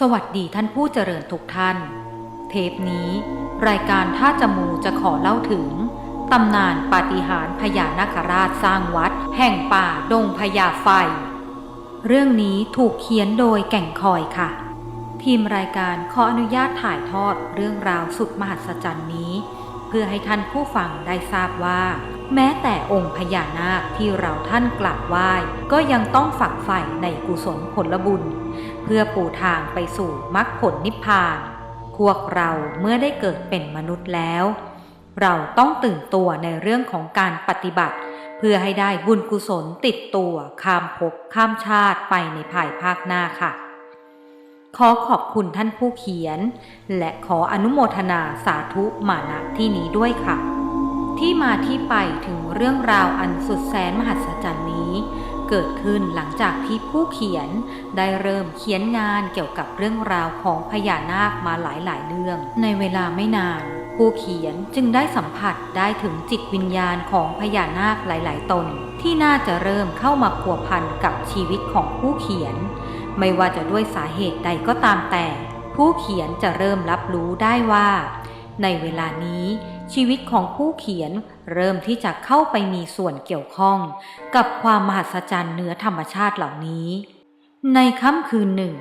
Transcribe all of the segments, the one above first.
สวัสดีท่านผู้เจริญทุกท่าน เทปนี้ รายการท่าจมูจะขอเล่าถึงตำนานปาฏิหาริย์พญานาคราชสร้างวัด แห่งป่าดงพญาไฟ เรื่องนี้ถูกเขียนโดยแก่งคอยค่ะ ทีมรายการขออนุญาตถ่ายทอดเรื่องราวสุดมหัศจรรย์นี้ เพื่อให้ท่านผู้ฟังได้ทราบว่า แม้แต่องค์พญานาคที่เราท่านกราบไหว้ก็ยังต้องฝักใฝ่ในกุศลผลบุญ เพื่อปูทางไปสู่มรรคผลนิพพาน พวกเราเมื่อได้เกิดเป็นมนุษย์แล้ว เราต้องตื่นตัวในเรื่องของการปฏิบัติ เพื่อให้ได้บุญกุศลติดตัวข้ามภพข้ามชาติไปในภายภาคหน้าค่ะ ขอขอบคุณท่านผู้เขียน และขออนุโมทนาสาธุมาณที่นี้ด้วยค่ะ ที่มาที่ไปถึงเรื่องราวอันสุดแสนมหัศจรรย์นี้ เกิดขึ้นหลังจากที่ผู้เขียนได้เริ่มเขียนงานเกี่ยวกับเรื่องราวของพญานาคมาหลายๆเรื่อง ในเวลาไม่นานผู้เขียนจึงได้สัมผัสได้ถึงจิตวิญญาณของพญานาคหลาย ๆ ตน ที่น่าจะเริ่มเข้ามาพัวพันกับชีวิตของผู้เขียน ไม่ว่าจะด้วยสาเหตุใดก็ตามแต่ ผู้เขียนจะเริ่มรับรู้ได้ว่า ในเวลานี้ ชีวิตของผู้เขียนเริ่มที่จะเข้าไปมีส่วนเกี่ยวข้อง กับความมหัศจรรย์เหนือธรรมชาติเหล่านี้ ในค่ำคืนหนึ่ง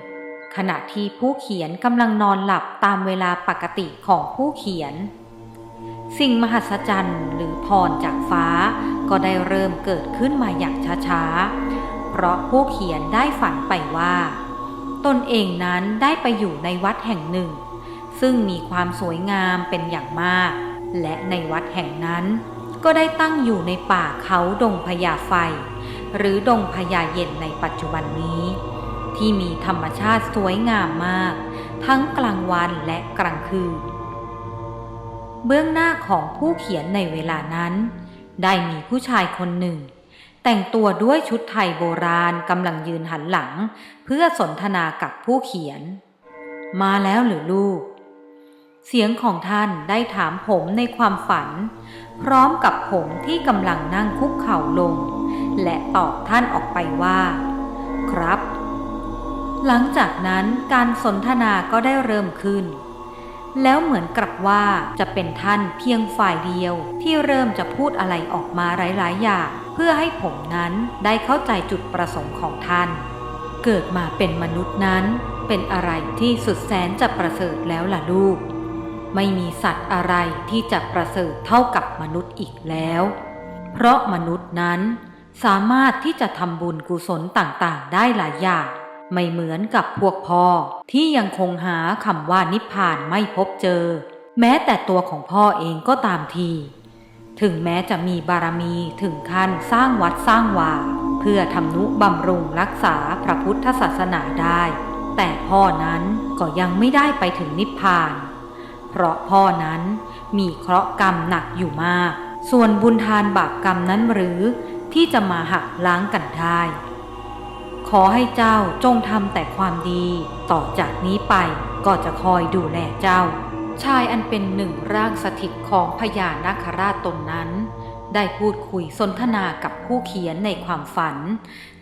ขณะที่ผู้เขียนกำลังนอนหลับตามเวลาปกติของผู้เขียน สิ่งมหัศจรรย์หรือพรจากฟ้า ก็ได้เริ่มเกิดขึ้นมาอย่างช้าๆ เพราะผู้เขียนได้ฝันไปว่า ตนเองนั้นได้ไปอยู่ในวัดแห่งหนึ่ง ซึ่งมีความสวยงามเป็นอย่างมาก และในวัดแห่งนั้นก็ได้ตั้งอยู่ในป่าเขาดงพญาไฟ หรือดงพญาเย็นในปัจจุบันนี้ ที่มีธรรมชาติสวยงามมาก ทั้งกลางวันและกลางคืน เบื้องหน้าของผู้เขียนในเวลานั้น ได้มีผู้ชายคนหนึ่ง แต่งตัวด้วยชุดไทยโบราณกำลังยืนหันหลัง เพื่อสนทนากับผู้เขียน มาแล้วหรือลูก เสียงของท่านได้ถามผมในความฝัน พร้อมกับผมที่กำลังนั่งคุกเข่าลง และตอบท่านออกไปว่า ครับ หลังจากนั้นการสนทนาก็ได้เริ่มขึ้น แล้วเหมือนกับว่าจะเป็นท่านเพียงฝ่ายเดียวที่เริ่มจะพูดอะไรออกมาหลายๆ อย่าง เพื่อให้ผมนั้นได้เข้าใจจุดประสงค์ของท่าน เกิดมาเป็นมนุษย์นั้น เป็นอะไรที่สุดแสนจะประเสริฐแล้วล่ะลูก ไม่มีสัตว์อะไรที่จะประเสริฐเท่ากับมนุษย์อีกแล้ว เพราะมนุษย์นั้นสามารถที่จะทำบุญกุศลต่างๆ ได้หลายอย่าง ไม่เหมือนกับพวกพ่อที่ยังคงหาคำว่านิพพานไม่พบเจอ แม้แต่ตัวของพ่อเองก็ตามที ถึงแม้จะมีบารมีถึงขั้นสร้างวัดสร้างวาเพื่อทำนุบำรุงรักษาพระพุทธศาสนาได้ แต่พ่อนั้นก็ยังไม่ได้ไปถึงนิพพาน เพราะพ่อนั้นมีเคราะห์กรรมหนักอยู่มาก ส่วนบุญทานบาปกรรมนั้นหรือที่จะมาหักล้างกันได้ ขอให้เจ้าจงทำแต่ความดีต่อจากนี้ไปก็จะคอยดูแลเจ้า ชายอันเป็นหนึ่งร่างสถิตของพญานาคราชตนนั้น ได้พูดคุยสนทนากับผู้เขียนในความฝัน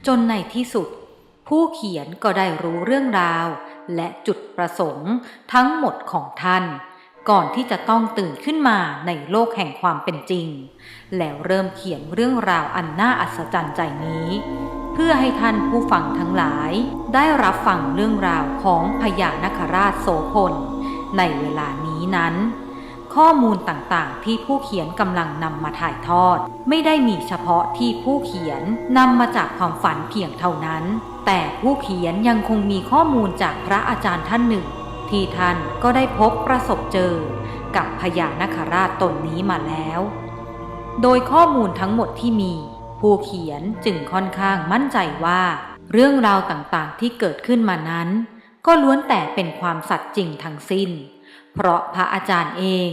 จนในที่สุด ผู้เขียนก็ได้รู้เรื่องราว และจุดประสงค์ทั้งหมดของท่าน ก่อนที่จะต้องตื่นขึ้นมาในโลกแห่งความเป็นจริง แล้วเริ่มเขียนเรื่องราวอันน่าอัศจรรย์ใจนี้ เพื่อให้ท่านผู้ฟังทั้งหลาย ได้รับฟังเรื่องราวของพญานาคราชโสพลในเวลานี้นั้น ข้อมูลต่างๆ ที่ผู้เขียนกำลังนำมาถ่ายทอด ไม่ได้มีเฉพาะที่ผู้เขียนนำมาจากความฝันเพียงเท่านั้น แต่ผู้เขียนยังคงมีข้อมูลจากพระอาจารย์ท่านหนึ่ง ที่ท่านก็ได้พบประสบเจอกับพญานาคราชตนนี้มาแล้ว โดยข้อมูลทั้งหมดที่มี ผู้เขียนจึงค่อนข้างมั่นใจว่า เรื่องราวต่างๆที่เกิดขึ้นมานั้น ก็ล้วนแต่เป็นความสัตย์จริงทั้งสิ้น เพราะพระอาจารย์เอง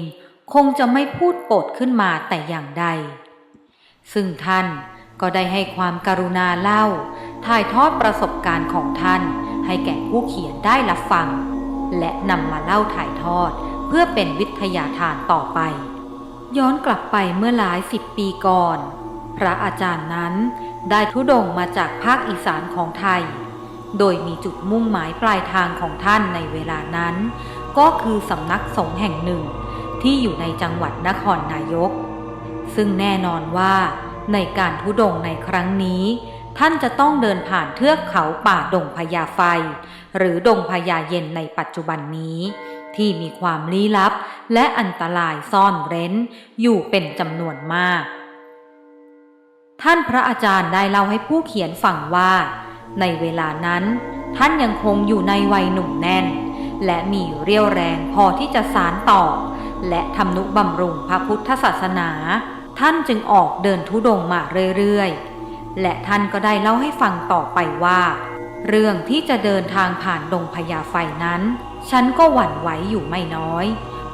คงจะไม่พูดโปดขึ้นมาแต่อย่างใด ซึ่งท่านก็ได้ให้ความการุณาเล่า ถ่ายทอดประสบการณ์ของท่านให้แก่ผู้เขียนได้รับฟัง และนำมาเล่าถ่ายทอด เพื่อเป็นวิทยาทานต่อไป ย้อนกลับไปเมื่อหลายสิบปีก่อน พระอาจารย์นั้นได้ทุดงมาจากภาคอีสานของไทย โดยมีจุดมุ่งหมายปลายทางของท่านในเวลานั้น ก็คือสำนักสงฆ์แห่งหนึ่งที่อยู่ในจังหวัดนครนายก ซึ่งแน่นอนว่าในการทุดงในครั้งนี้ ท่านจะต้องเดินผ่านเทือกเขาป่าดงพญาไฟ หรือดงพญาเย็นในปัจจุบันนี้ ที่มีความลี้ลับและอันตรายซ่อนเร้น อยู่เป็นจำนวนมาก ท่านพระอาจารย์ได้เล่าให้ผู้เขียนฟังว่า ในเวลานั้น ท่านยังคงอยู่ในวัยหนุ่มแน่น และมีเรี่ยวแรงพอที่จะสารต่อ และทำนุบำรุงพระพุทธศาสนา ท่านจึงออกเดินทุดงค์มาเรื่อยๆ และท่านก็ได้เล่าให้ฟังต่อไปว่า เรื่องที่จะเดินทางผ่านดงพญาไฟนั้น ฉันก็หวั่นไหวอยู่ไม่น้อย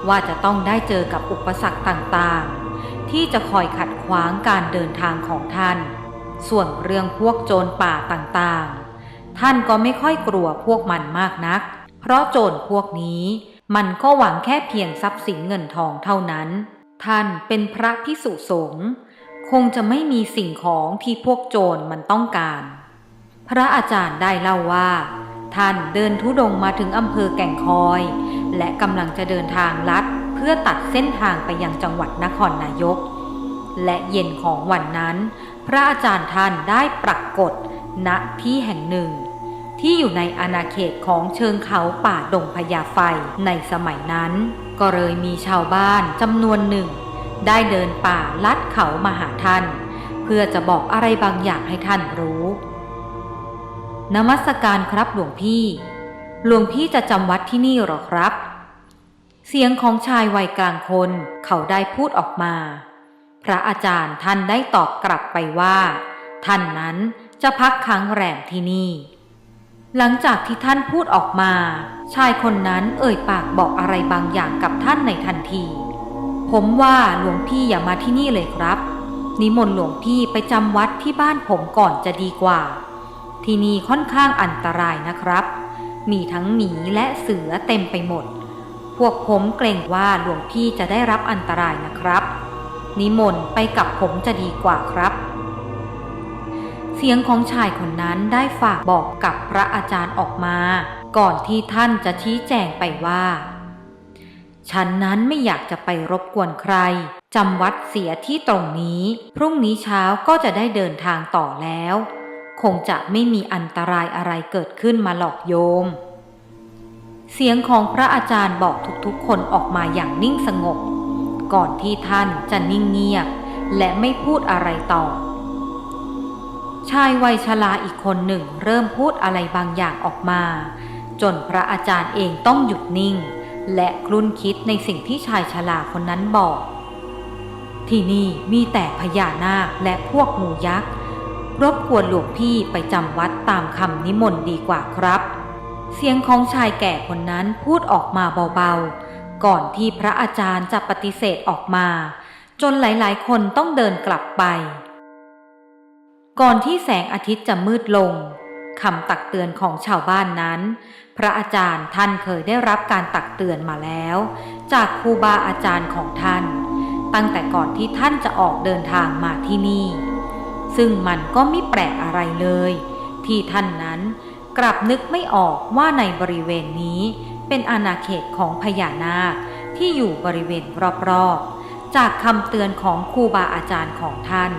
ว่าจะต้องได้เจอกับอุปสรรคต่างๆ ที่จะคอยขัดขวางการเดินทางของท่าน ส่วนเรื่องพวกโจรป่าต่างๆ ท่านก็ไม่ค่อยกลัวพวกมันมากนัก เพราะโจรพวกนี้มันก็หวังแค่เพียงทรัพย์สินเงินทองเท่านั้น ท่านเป็นพระพิสุสงฆ์ คงจะไม่มีสิ่งของที่พวกโจรมันต้องการ พระอาจารย์ได้เล่าว่า ท่านเดินทุดงค์มาถึงอำเภอแก่งคอย และกำลังจะเดินทางลัดเพื่อตัดเส้นทางไปยังจังหวัดนครนายก และเย็นของวันนั้น พระอาจารย์ท่านได้ปรากฏณที่แห่งหนึ่ง ที่อยู่ในอาณาเขตของเชิงเขาป่าดงพญาไฟในสมัยนั้น ก็เลยมีชาวบ้านจำนวนหนึ่ง ได้เดินป่าลัดเขามาหาท่าน เพื่อจะบอกอะไรบางอย่างให้ท่านรู้ นมัสการครับหลวงพี่ หลวงพี่จะจำวัดที่นี่หรอครับ เสียงของชายวัยกลางคนเขาได้พูดออกมา พระอาจารย์ท่านได้ตอบกลับไปว่า ท่านนั้นจะพักค้างแรมที่นี่ หลังจากที่ท่านพูดออกมา ชายคนนั้นเอ่ยปากบอกอะไรบางอย่างกับท่านในทันที ผมว่าหลวงพี่อย่ามาที่นี่เลยครับ นิมนต์หลวงพี่ไปจำวัดที่บ้านผมก่อนจะดีกว่า ที่นี่ค่อนข้างอันตรายนะครับ มีทั้งหมีและเสือเต็มไปหมด พวกผมเกรงว่าหลวงพี่จะได้รับอันตรายนะครับ นิมนต์ไปกับผมจะดีกว่าครับ เสียงของชายคนนั้นได้ฝากบอกกับพระอาจารย์ออกมา ก่อนที่ท่านจะชี้แจงไปว่า ฉันนั้นไม่อยากจะไปรบกวนใครจำวัดเสียที่ตรงนี้ พรุ่งนี้เช้าก็จะได้เดินทางต่อแล้ว คงจะไม่มีอันตรายอะไรเกิดขึ้นมาหลอกโยม เสียงของพระอาจารย์บอกทุกๆ คนออกมาอย่างนิ่งสงบ ก่อนที่ท่านจะนิ่งเงียบ และไม่พูดอะไรต่อ ชายวัยชราอีกคนหนึ่งเริ่มพูดอะไรบางอย่างออกมา จนพระอาจารย์เองต้องหยุดนิ่ง และคลุ่นคิดในสิ่งที่ชายชราคนนั้นบอก ที่นี่มีแต่พญานาคและพวกงูยักษ์รบกวนหลวงพี่ไปจำวัดตามคำนิมนต์ดีกว่าครับ เสียงของชายแก่คนนั้นพูดออกมาเบาๆ ก่อนที่พระอาจารย์จะปฏิเสธออกมา จนหลายๆ คนต้องเดินกลับไป ก่อนที่แสงอาทิตย์จะมืดลงคำตักเตือนของชาวบ้านนั้น พระอาจารย์ท่านเคยได้รับการตักเตือนมาแล้ว จากครูบาอาจารย์ของท่าน ตั้งแต่ก่อนที่ท่านจะออกเดินทางมาที่นี่ ซึ่งมันก็ไม่แปลกอะไรเลย ที่ท่านนั้นกลับนึกไม่ออกว่าในบริเวณนี้เป็นอาณาเขตของพญานาคที่อยู่บริเวณรอบๆ จากคำเตือนของครูบาอาจารย์ของท่าน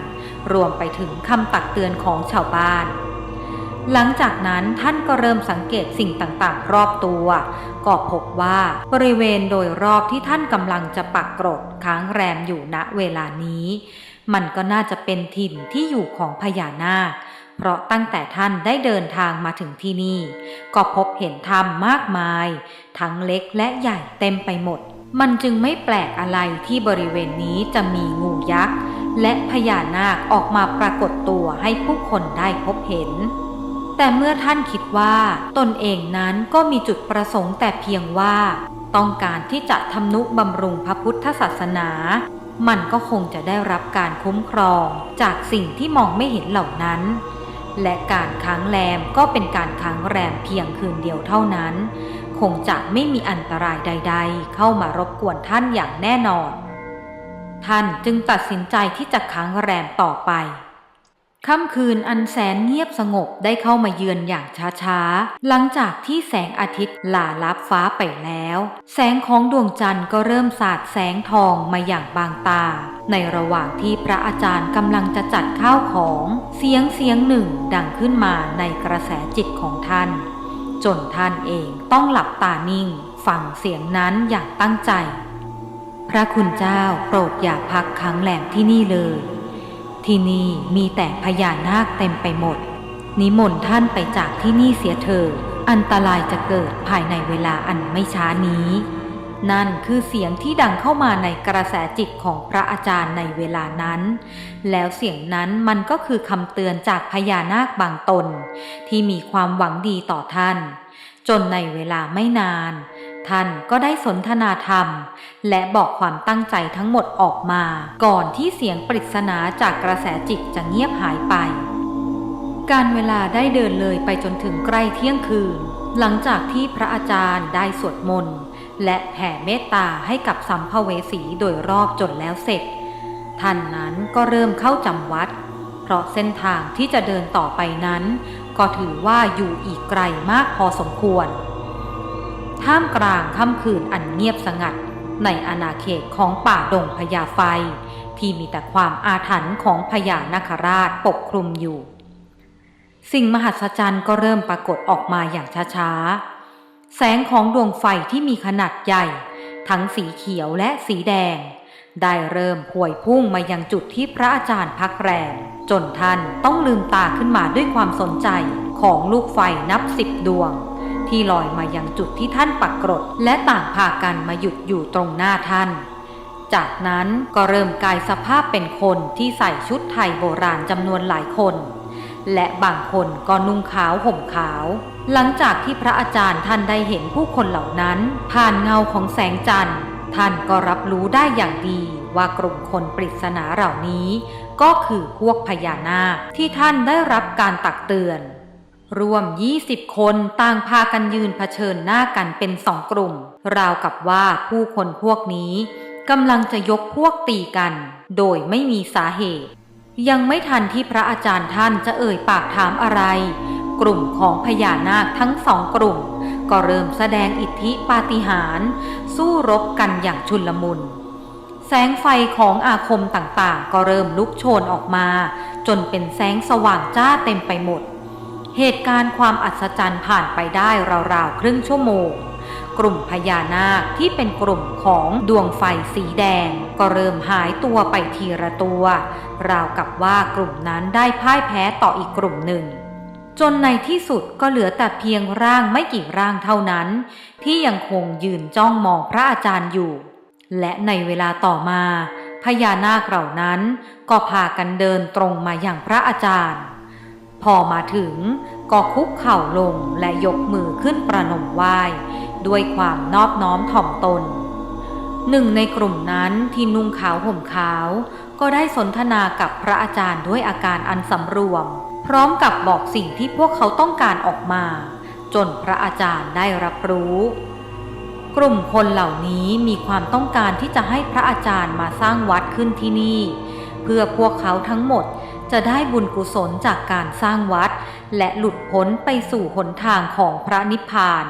รวมไปถึงคำตักเตือนของชาวบ้าน หลังจากนั้นท่านก็เริ่มสังเกตสิ่งต่างๆ รอบตัว ก็พบว่าบริเวณโดยรอบที่ท่านกำลังจะปักกรดค้างแรมอยู่ณเวลานี้ มันก็น่าจะเป็นถิ่นที่อยู่ของพญานาค เพราะตั้งแต่ท่านได้เดินทางมาถึงที่นี่ ก็พบเห็นถ้ำมากมาย ทั้งเล็กและใหญ่เต็มไปหมด มันจึงไม่แปลกอะไรที่บริเวณนี้จะมีงูยักษ์และพญานาคออกมาปรากฏตัวให้ผู้คนได้พบเห็น แต่เมื่อท่านคิดว่าตนเองนั้นก็มีจุดประสงค์แต่เพียงว่า ต้องการที่จะทำนุบำรุงพระพุทธศาสนา มันก็คงจะได้รับการคุ้มครองจากสิ่งที่มองไม่เห็นเหล่านั้น และการค้างแรมก็เป็นการค้างแรมเพียงคืนเดียวเท่านั้น คงจะไม่มีอันตรายใด ๆ เข้ามารบกวนท่านอย่างแน่นอน ท่านจึงตัดสินใจที่จะค้างแรมต่อไป ค่ำคืนอันแสนเงียบสงบได้เข้ามาเยือนอย่างช้าๆ หลังจากที่แสงอาทิตย์หล่าลับฟ้าไปแล้ว แสงของดวงจันทร์ก็เริ่มสาดแสงทองมาอย่างบางตา ในระหว่างที่พระอาจารย์กำลังจะจัดข้าวของ เสียงเสียงหนึ่งดังขึ้นมาในกระแสจิตของท่าน จนท่านเองต้องหลับตานิ่ง ฟังเสียงนั้นอย่างตั้งใจ พระคุณเจ้าโปรดอย่าพักค้างแหลมที่นี่เลย ที่นี่มีแต่พญานาคเต็มไปหมด นิมนต์ท่านไปจากที่นี่เสียเถิดอันตรายจะเกิดภายในเวลาอันไม่ช้านี้ นั่นคือเสียงที่ดังเข้ามาในกระแสจิตของพระอาจารย์ในเวลานั้น แล้วเสียงนั้นมันก็คือคำเตือนจากพญานาคบางตน ที่มีความหวังดีต่อท่าน จนในเวลาไม่นาน ท่านก็ได้สนทนาธรรม และบอกความตั้งใจทั้งหมดออกมา ก่อนที่เสียงปริศนาจากกระแสจิตจะเงียบหายไป การเวลาได้เดินเลยไปจนถึงใกล้เที่ยงคืน หลังจากที่พระอาจารย์ได้สวดมนต์และแผ่เมตตาให้กับสัมภเวสีโดยรอบจนแล้วเสร็จ ท่านนั้นก็เริ่มเข้าจำวัด เพราะเส้นทางที่จะเดินต่อไปนั้น ก็ถือว่าอยู่อีกไกลมากพอสมควร ท่ามกลางค่ำคืนอันเงียบสงัด ในอาณาเขตของป่าดงพญาไฟ ที่มีแต่ความอาถรรพ์ของพญานาคราชปกคลุมอยู่ สิ่งมหัศจรรย์ก็เริ่มปรากฏออกมาอย่างช้าๆ แสงของดวงไฟที่มีขนาดใหญ่ ทั้งสีเขียวและสีแดง ได้เริ่มพวยพุ่งมายังจุดที่พระอาจารย์พักแรมจนท่านต้องลืมตาขึ้นมาด้วยความสนใจของลูกไฟนับสิบดวง ที่ลอยมายังจุดที่ท่านปักกรด และต่างพากันมาหยุดอยู่ตรงหน้าท่าน จากนั้นก็เริ่มกายสภาพเป็นคนที่ใส่ชุดไทยโบราณจำนวนหลายคน และบางคนก็นุ่งขาวห่มขาว หลังจากที่พระอาจารย์ท่านได้เห็นผู้คนเหล่านั้น ผ่านเงาของแสงจันทร์ ท่านก็รับรู้ได้อย่างดีว่ากลุ่มคนปริศนาเหล่านี้ ก็คือพวกพญานาคที่ท่านได้รับการตักเตือน รวม 20 คนต่างพากันยืนเผชิญหน้ากันเป็นสองกลุ่ม ราวกับว่าผู้คนพวกนี้กำลังจะยกพวกตีกัน โดยไม่มีสาเหตุ ยังไม่ทันที่พระอาจารย์ท่านจะเอ่ยปากถามอะไร กลุ่มของพญานาคทั้งสองกลุ่ม ก็เริ่มแสดงอิทธิปาฏิหาริย์สู้รบกันอย่างชุลมุนแสงไฟของอาคมต่างๆ ก็เริ่มลุกโชนออกมา จนเป็นแสงสว่างจ้าเต็มไปหมด เหตุการณ์ความอัศจรรย์ผ่านไปได้ราวๆครึ่งชั่วโมง กลุ่มพญานาคที่เป็นกลุ่มของดวงไฟสีแดง ก็เริ่มหายตัวไปทีละตัว ราวกับว่ากลุ่มนั้นได้พ่ายแพ้ต่ออีกกลุ่มหนึ่ง จนในที่สุดก็เหลือแต่เพียงร่างไม่กี่ร่างเท่านั้น ที่ยังคงยืนจ้องมองพระอาจารย์อยู่ และในเวลาต่อมา พญานาคเหล่านั้นก็พากันเดินตรงมาอย่างพระอาจารย์ พอมาถึงก็คุกเข่าลงและยกมือขึ้นประนมไหว้ด้วยความนอบน้อมถ่อมตน หนึ่งในกลุ่มนั้นที่นุ่งขาวห่มขาว ก็ได้สนทนากับพระอาจารย์ด้วยอาการอันสำรวม พร้อมกับบอกสิ่งที่พวกเขาต้องการออกมา จนพระอาจารย์ได้รับรู้ กลุ่มคนเหล่านี้มีความต้องการที่จะให้พระอาจารย์มาสร้างวัดขึ้นที่นี่ เพื่อพวกเขาทั้งหมด จะได้บุญกุศลจากการสร้างวัด และหลุดพ้นไปสู่หนทางของพระนิพพาน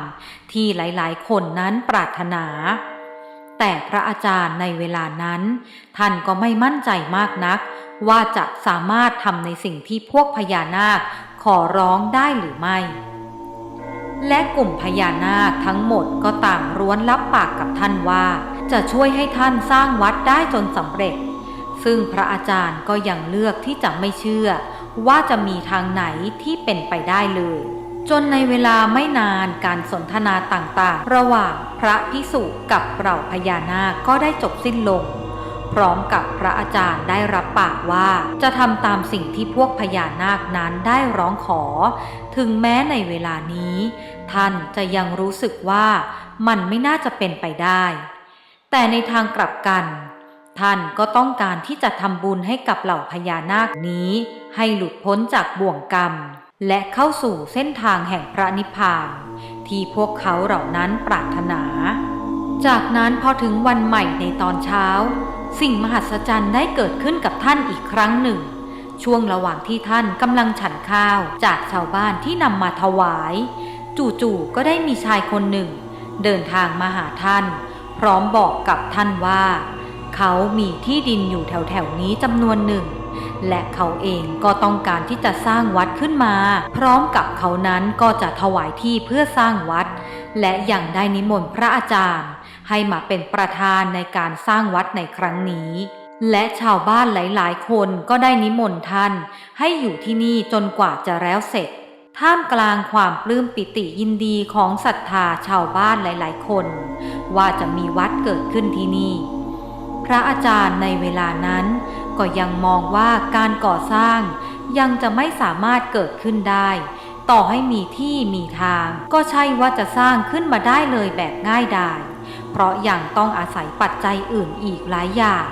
ที่หลายๆ คนนั้นปรารถนา แต่พระอาจารย์ในเวลานั้น ท่านก็ไม่มั่นใจมากนัก ว่าจะสามารถทำในสิ่งที่พวกพญานาคขอร้องได้หรือไม่ และกลุ่มพญานาคทั้งหมดก็ต่างร้วนรับปากกับท่านว่า จะช่วยให้ท่านสร้างวัดได้จนสำเร็จ ซึ่งพระอาจารย์ก็ยังเลือกที่จะไม่เชื่อ ว่าจะมีทางไหนที่เป็นไปได้เลย จนในเวลาไม่นานการสนทนาต่างๆ ระหว่างพระพิสุกับเหล่าพญานาคก็ได้จบสิ้นลง พร้อมกับพระอาจารย์ได้รับปากว่าจะทำตามสิ่งที่พวกพญานาคนั้นได้ร้องขอ ถึงแม้ในเวลานี้ ท่านจะยังรู้สึกว่ามันไม่น่าจะเป็นไปได้ แต่ในทางกลับกัน ท่านก็ต้องการที่จะทำบุญให้กับเหล่าพญานาคนี้ ให้หลุดพ้นจากบ่วงกรรม และเข้าสู่เส้นทางแห่งพระนิพพาน ที่พวกเขาเหล่านั้นปรารถนา จากนั้นพอถึงวันใหม่ในตอนเช้า สิ่งมหัศจรรย์ได้เกิดขึ้นกับท่านอีกครั้งหนึ่ง ช่วงระหว่างที่ท่านกำลังฉันข้าวจากชาวบ้านที่นำมาถวาย จู่ๆก็ได้มีชายคนหนึ่ง เดินทางมาหาท่าน พร้อมบอกกับท่านว่า เขามีที่ดินอยู่แถวๆนี้จำนวนหนึ่ง และเขาเองก็ต้องการที่จะสร้างวัดขึ้นมา พร้อมกับเขานั้นก็จะถวายที่เพื่อสร้างวัด และยังได้นิมนต์พระอาจารย์ ให้มาเป็นประธานในการสร้างวัดในครั้งนี้ และชาวบ้านหลายๆ คนก็ได้นิมนต์ท่าน ให้อยู่ที่นี่จนกว่าจะแล้วเสร็จ ท่ามกลางความปลื้มปิติยินดีของศรัทธาชาวบ้านหลาย ๆ คน ว่าจะมีวัดเกิดขึ้นที่นี่ พระอาจารย์ในเวลานั้น ก็ยังมองว่าการก่อสร้างยังจะไม่สามารถเกิดขึ้นได้ ต่อให้มีที่มีทาง ก็ใช่ว่าจะสร้างขึ้นมาได้เลยแบบง่ายดายเพราะยังต้องอาศัยปัจจัยอื่นอีกหลายอย่าง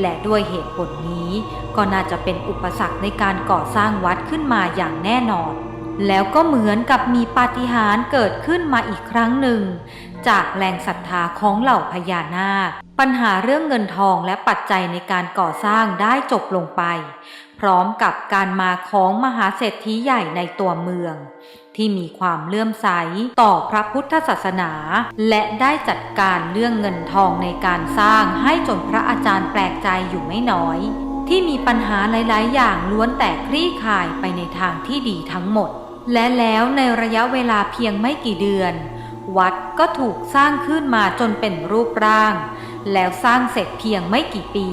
และด้วยเหตุผลนี้ก็น่าจะเป็นอุปสรรคในการก่อสร้างวัดขึ้นมาอย่างแน่นอน แล้วก็เหมือนกับมีปาฏิหาริย์เกิดขึ้นมาอีกครั้งหนึ่ง จากแรงศรัทธาของเหล่าพญานาค ปัญหาเรื่องเงินทองและปัจจัยในการก่อสร้างได้จบลงไป พร้อมกับการมาของมหาเศรษฐีใหญ่ในตัวเมือง ที่มีความเลื่อมใสต่อพระพุทธศาสนา และได้จัดการเรื่องเงินทองในการสร้างให้จนพระอาจารย์แปลกใจอยู่ไม่น้อย ที่มีปัญหาหลาย ๆ อย่างล้วนแต่คลี่คลายไปในทางที่ดีทั้งหมด และแล้วในระยะเวลาเพียงไม่กี่เดือน วัดก็ถูกสร้างขึ้นมาจนเป็นรูปร่าง แล้วสร้างเสร็จเพียงไม่กี่ปี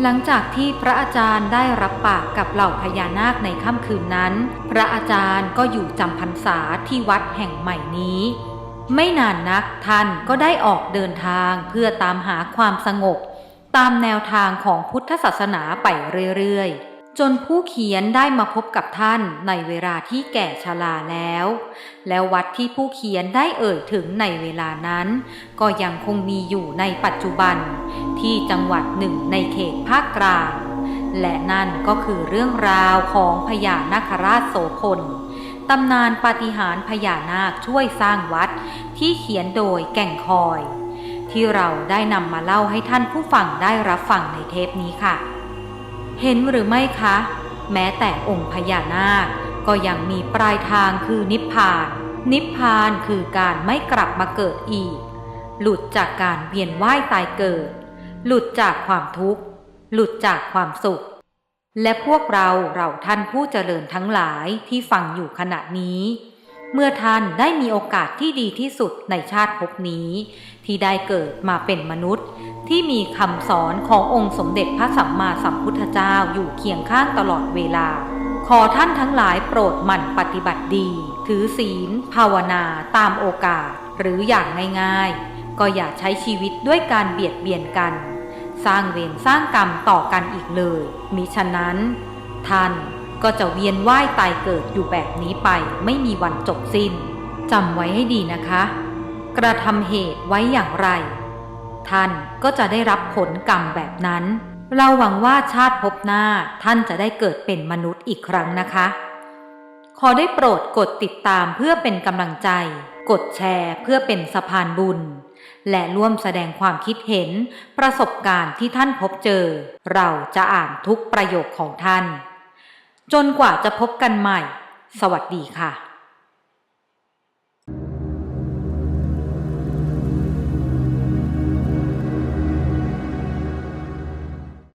หลังจากที่พระอาจารย์ได้รับปากกับเหล่าพญานาคในค่ำคืนนั้น พระอาจารย์ก็อยู่จำพรรษาที่วัดแห่งใหม่นี้ ไม่นานนักท่านก็ได้ออกเดินทางเพื่อตามหาความสงบ ตามแนวทางของพุทธศาสนาไปเรื่อยๆ จนผู้เขียนได้มาพบกับท่านในเวลาที่แก่ชราแล้ว แล้ววัดที่ผู้เขียนได้เอ่ยถึงในเวลานั้น ก็ยังคงมีอยู่ในปัจจุบัน ที่จังหวัดหนึ่งในเขตภาคกลาง และนั่นก็คือเรื่องราวของพญานาคราชโสพลตำนานปาฏิหาริย์พญานาคช่วยสร้างวัดที่เขียนโดยแก่งคอย ที่เราได้นำมาเล่าให้ท่านผู้ฟังได้รับฟังในเทปนี้ค่ะ เห็นหรือไม่คะ แม้แต่องค์พญานาค ก็ยังมีปลายทางคือนิพพาน นิพพานคือการไม่กลับมาเกิดอีก หลุดจากการเวียนว่ายตายเกิด หลุดจากความทุกข์ หลุดจากความสุข และพวกเราเราท่านผู้เจริญทั้งหลายที่ฟังอยู่ขณะนี้ เมื่อท่านได้มีโอกาสที่ดีที่สุดในชาติภพนี้ ที่ได้เกิดมาเป็นมนุษย์ ที่มีคำสอนขององค์สมเด็จพระสัมมาสัมพุทธเจ้าอยู่เคียงข้างตลอดเวลา ขอท่านทั้งหลายโปรดหมั่นปฏิบัติดี ถือศีล ภาวนาตามโอกาส หรืออย่างง่ายๆ ก็อย่าใช้ชีวิตด้วยการเบียดเบียนกัน สร้างเวรสร้างกรรมต่อกันอีกเลย มิฉะนั้น ท่านก็จะเวียนว่ายตายเกิดอยู่แบบนี้ไปไม่มีวันจบสิ้นจำไว้ให้ดีนะคะ กระทำเหตุไว้อย่างไร ท่านก็จะได้รับผลกรรมแบบนั้น เราหวังว่าชาติภพหน้าท่านจะได้เกิดเป็นมนุษย์อีกครั้งนะคะ ขอได้โปรดกดติดตามเพื่อเป็นกำลังใจ กดแชร์เพื่อเป็นสะพานบุญ และร่วมแสดงความคิดเห็น ประสบการณ์ที่ท่านพบเจอ เราจะอ่านทุกประโยคของท่าน จนกว่าจะพบกันใหม่ สวัสดีค่ะ